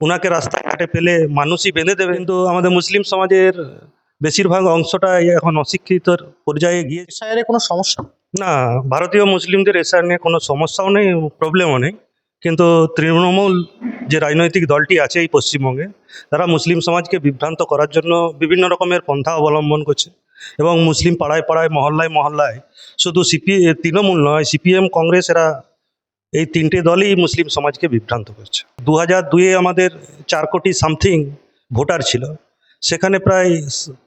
ওনাকে রাস্তাঘাটে পেলে মানুষই বেঁধে দেবে। কিন্তু আমাদের মুসলিম সমাজের বেশিরভাগ অংশটাই এখন অশিক্ষিতর পর্যায়ে গিয়ে এসআইআর কোনো সমস্যা? না ভারতীয় মুসলিমদের এসআর নিয়ে কোনো সমস্যাও নেই প্রবলেমও নেই। কিন্তু তৃণমূল যে রাজনৈতিক দলটি আছে এই পশ্চিমবঙ্গে তারা মুসলিম সমাজকে বিভ্রান্ত করার জন্য বিভিন্ন রকমের পন্থা অবলম্বন করছে। এবং মুসলিম পাড়ায় পাড়ায় মহল্লায় মহল্লায় শুধু সিপি তৃণমূল নয় সিপিএম কংগ্রেস এরা এই তিনটে দলই মুসলিম সমাজকে বিভ্রান্ত করছে। দু হাজার দুয়ে আমাদের চার কোটি সামথিং ভোটার ছিল। সেখানে প্রায়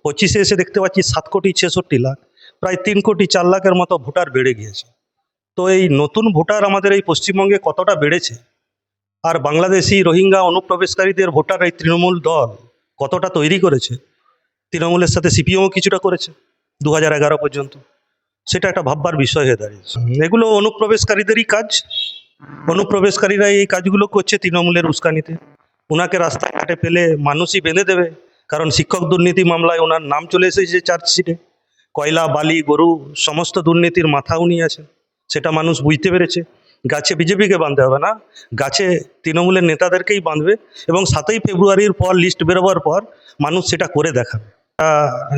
পঁচিশে এসে দেখতে পাচ্ছি সাত কোটি ছেষট্টি লাখ, প্রায় তিন কোটি চার লাখের মতো ভোটার বেড়ে গিয়েছে। তো এই নতুন ভোটার আমাদের এই পশ্চিমবঙ্গে কতটা বেড়েছে? আর বাংলাদেশি রোহিঙ্গা অনুপ্রবেশকারীদের ভোটার এই তৃণমূল দল কতটা তৈরি করেছে? তৃণমূলের সাথে সিপিএমও কিছুটা করেছে দু হাজার এগারো পর্যন্ত। সেটা একটা ভাববার বিষয় হয়ে দাঁড়িয়েছে। এগুলো অনুপ্রবেশকারীদেরই কাজ অনুপ্রবেশকারীরা এই কাজগুলো করছে তৃণমূলের উস্কানিতে। ওনাকে রাস্তাঘাটে পেলে মানুষই বেঁধে দেবে, কারণ শিক্ষক দুর্নীতি মামলায় ওনার নাম চলে এসেছে চার্জশিটে। কয়লা, বালি, গরু, সমস্ত দুর্নীতির মাথা উনি আছেন। সেটা মানুষ বুঝতে পেরেছে। গাছে বিজেপিকে বাঁধতে হবে না। গাছে তৃণমূলের নেতাদেরকেই বাঁধবে এবং সাতই ফেব্রুয়ারির পর, লিস্ট বেরোবার পর মানুষ সেটা করে দেখাবে।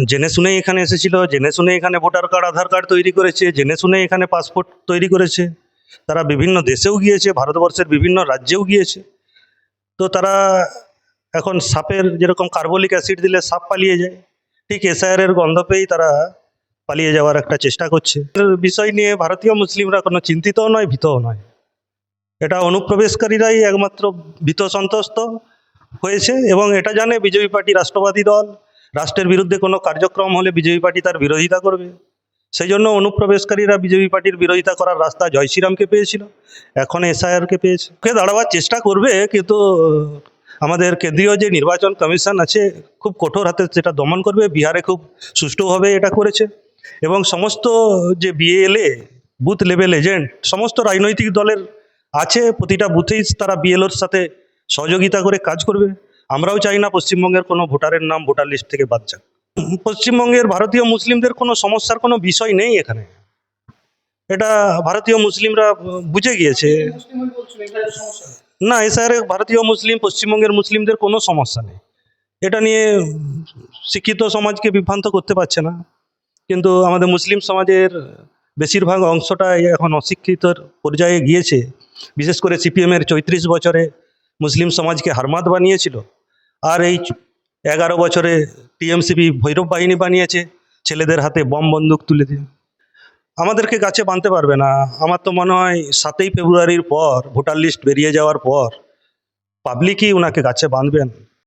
জেনে শুনেই এখানে এসেছিল, জেনে শুনে এখানে ভোটার কার্ড, আধার কার্ড তৈরি করেছে, জেনে শুনে এখানে পাসপোর্ট তৈরি করেছে। তারা বিভিন্ন দেশেও গিয়েছে, ভারতবর্ষের বিভিন্ন রাজ্যেও গিয়েছে। তো তারা এখন সাপের যেরকম কার্বলিক অ্যাসিড দিলে সাপ পালিয়ে যায়, ঠিক এসআইআর এর গন্ধ পেয়েই তারা পালিয়ে যাওয়ার একটা চেষ্টা করছে। বিষয় নিয়ে ভারতীয় মুসলিমরা কোনো চিন্তিতও নয়, ভীতও নয়। এটা অনুপ্রবেশকারীরাই একমাত্র ভীত সন্ত্রস্ত হয়েছে এবং এটা জানে বিজেপি পার্টি রাষ্ট্রবাদী দল। রাষ্ট্রের বিরুদ্ধে কোনো কার্যক্রম হলে বিজেপি পার্টি তার বিরোধিতা করবে। সেই জন্য অনুপ্রবেশকারীরা বিজেপি পার্টির বিরোধিতা করার রাস্তা জয় শ্রীরামকে পেয়েছিল, এখন এসআইআরকে পেয়েছে। কে দাঁড়াবার চেষ্টা করবে, কিন্তু আমাদের কেন্দ্রীয় যে নির্বাচন কমিশন আছে, খুব কঠোর হাতে সেটা দমন করবে, বিহারে খুব সুষ্ঠুভাবে এটা করেছে। এবং সমস্ত যে বিএলএ বুথ লেভেল এজেন্ট সমস্ত রাজনৈতিক দলের আছে, প্রতিটা বুথেই তারা বিএলওর সাথে সহযোগিতা করে কাজ করবে। আমরাও চাই না পশ্চিমবঙ্গের কোনো ভোটারের নাম ভোটার লিস্ট থেকে বাদ যাক। পশ্চিমবঙ্গের ভারতীয় মুসলিমদের কোনো সমস্যার কোনো বিষয় নেই এখানে। এটা ভারতীয় মুসলিমরা বুঝে গিয়েছে। না এসআর ভারতীয় মুসলিম, পশ্চিমবঙ্গের মুসলিমদের কোনো সমস্যা নেই। এটা নিয়ে শিক্ষিত সমাজকে বিভ্রান্ত করতে পারছে না। কিন্তু আমাদের মুসলিম সমাজের বেশিরভাগ অংশটাই এখন অশিক্ষিতর পর্যায়ে গিয়েছে। বিশেষ করে সিপিএমের চৌত্রিশ বছরে মুসলিম সমাজকে হারমাত বানিয়েছিল। আর এই এগারো বছরে টিএমসিপি ভৈরব বাহিনী বানিয়েছে, ছেলেদের হাতে বম বন্দুক তুলে দিয়ে আমাদেরকে গাছে বাঁধতে পারবে না। আমার তো মনে হয় সাতই ফেব্রুয়ারির পর ভোটার লিস্ট বেরিয়ে যাওয়ার পর পাবলিকই ওনাকে গাছে বাঁধবেন।